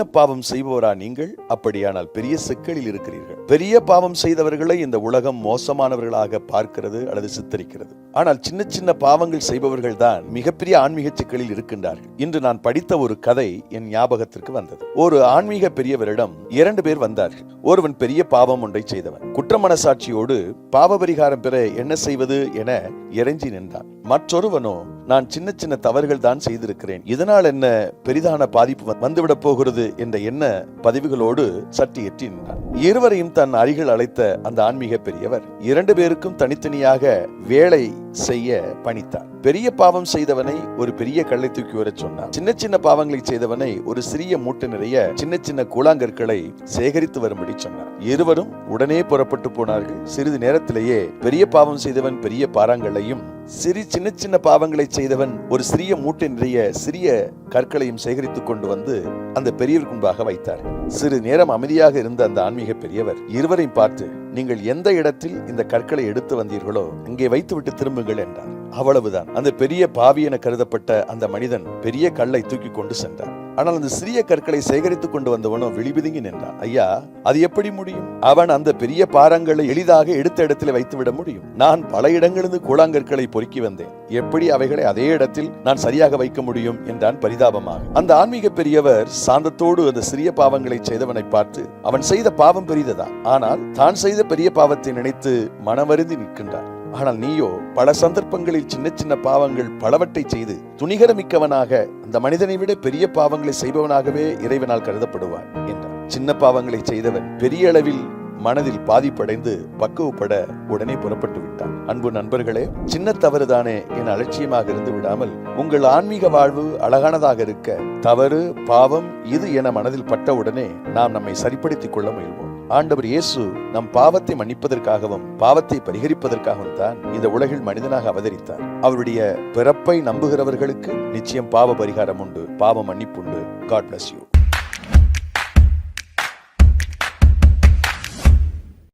சின்ன பாவம் செய்பவரா நீங்கள்? அப்படியானால் பெரிய சிக்கலில் இருக்கிறீர்கள். பெரிய பாவம் செய்தவர்களை இந்த உலகம் மோசமானவர்களாக பார்க்கிறது அல்லது சித்தரிக்கிறது. ஆனால் சின்ன சின்ன பாவங்கள் செய்பவர்கள் தான் மிகப்பெரிய ஆன்மீக சிக்கலில் இருக்கின்றார்கள். இன்று நான் படித்த ஒரு கதை என் ஞாபகத்திற்கு வந்தது. ஒரு ஆன்மீக பெரியவரிடம் இரண்டு பேர் வந்தார்கள். ஒருவன் பெரிய பாவம் ஒன்றை செய்தவன். குற்ற மனசாட்சியோடு பாவ பரிகாரம் பெற என்ன செய்வது என இறைஞ்சி நின்றான். மற்றொருவனோ நான் சின்ன சின்ன தவறுகள் தான் செய்திருக்கிறேன். இதனால் என்ன பெரிதான பாதிப்பு வ- வந்துவிடப் போகிறது என்ற எண்ண பதிவுகளோடு சற்று எட்டி நின்றான். இருவரையும் தன் அருகில் அழைத்த அந்த ஆன்மீக பெரியவர் இரண்டு பேருக்கும் தனித்தனியாக வேலை செய்ய பணித்தார். பெரிய பாவம் செய்தவனை ஒரு பெரிய கல்லை தூக்கி வரச் சொன்னார் சின்ன சின்ன பாவங்களை செய்தவனை ஒரு சிறிய மூட்டை நிறைய சின்ன சின்ன கூழாங்கற்களை சேகரித்து வரும்படி சொன்னார். இருவரும் உடனே புறப்பட்டு போனார்கள். சிறிது நேரத்திலேயே பெரிய பாவம் செய்தவன் பெரிய பாறாங்கல்லையும் சிறு சின்ன சின்ன பாவங்களை செய்தவன் ஒரு சிறிய மூட்டை நிறைய சிறிய கற்களையும் சேகரித்துக் கொண்டு வந்து அந்த பெரியவர் முன்பாக வைத்தார். சிறு நேரம் அமைதியாக இருந்த அந்த ஆன்மீக பெரியவர் இருவரையும் பார்த்து நீங்கள் எந்த இடத்தில் இந்த கற்களை எடுத்து வந்தீர்களோ இங்கே வைத்துவிட்டு திரும்புங்கள் என்றார். அவ்வளவுதான். அந்த பெரிய பாவி என கருதப்பட்ட அந்த மனிதன் பெரிய கல்லை தூக்கி கொண்டு சென்றான். ஆனால் அந்த சிறிய கற்களை சேகரித்துக் கொண்டு வந்தவனும் விழிபிதுங்கி நின்றான். ஐயா அது எப்படி முடியும்? அவன் அந்த பெரிய பாறங்களை எளிதாக எடுத்த இடத்தில் வைத்துவிட முடியும். நான் பல இடங்களிலிருந்து கூழாங்கற்களை பொறுக்கி வந்தேன். எப்படி அவைகளை அதே இடத்தில் நான் சரியாக வைக்க முடியும்? என்றான் பரிதாபமாக. அந்த ஆன்மீக பெரியவர் சாந்தத்தோடு அந்த சிறிய பாவங்களை செய்தவனை பார்த்து அவன் செய்த பாவம் பெரிததா? ஆனால் தான் செய்த பெரிய பாவத்தை நினைத்து மனமருந்தி நிற்கின்றான். ஆனால் நீயோ பல சந்தர்ப்பங்களில் சின்ன சின்ன பாவங்கள் பலவற்றை செய்து துணிகரமிக்கவனாக அந்த மனிதனை விட பெரிய பாவங்களை செய்பவனாகவே இறைவனால் கருதப்படுவார் என்றார் சின்ன பாவங்களை செய்தவன் பெரிய அளவில் மனதில் பாதிப்படைந்து பக்குவப்பட உடனே புறப்பட்டு விட்டான். அன்பு நண்பர்களே சின்ன தவறுதானே என அலட்சியமாக இருந்து விடாமல் உங்கள் ஆன்மீக வாழ்வு அழகானதாக இருக்க தவறு பாவம் இது என மனதில் பட்டவுடனே நாம் நம்மை சரிப்படுத்திக் கொள்ள முயல்வோம். ஆண்டவர் இயேசு நம் பாவத்தை மன்னிப்பதற்காகவும் பாவத்தை பரிகரிப்பதற்காகவும் தான் இந்த உலகில் மனிதனாக அவதரித்தார். அவருடைய பிறப்பை நம்புகிறவர்களுக்கு நிச்சயம் பாவ பரிகாரம் உண்டு பாவ மன்னிப்புண்டு காட் பிளஸ் யூ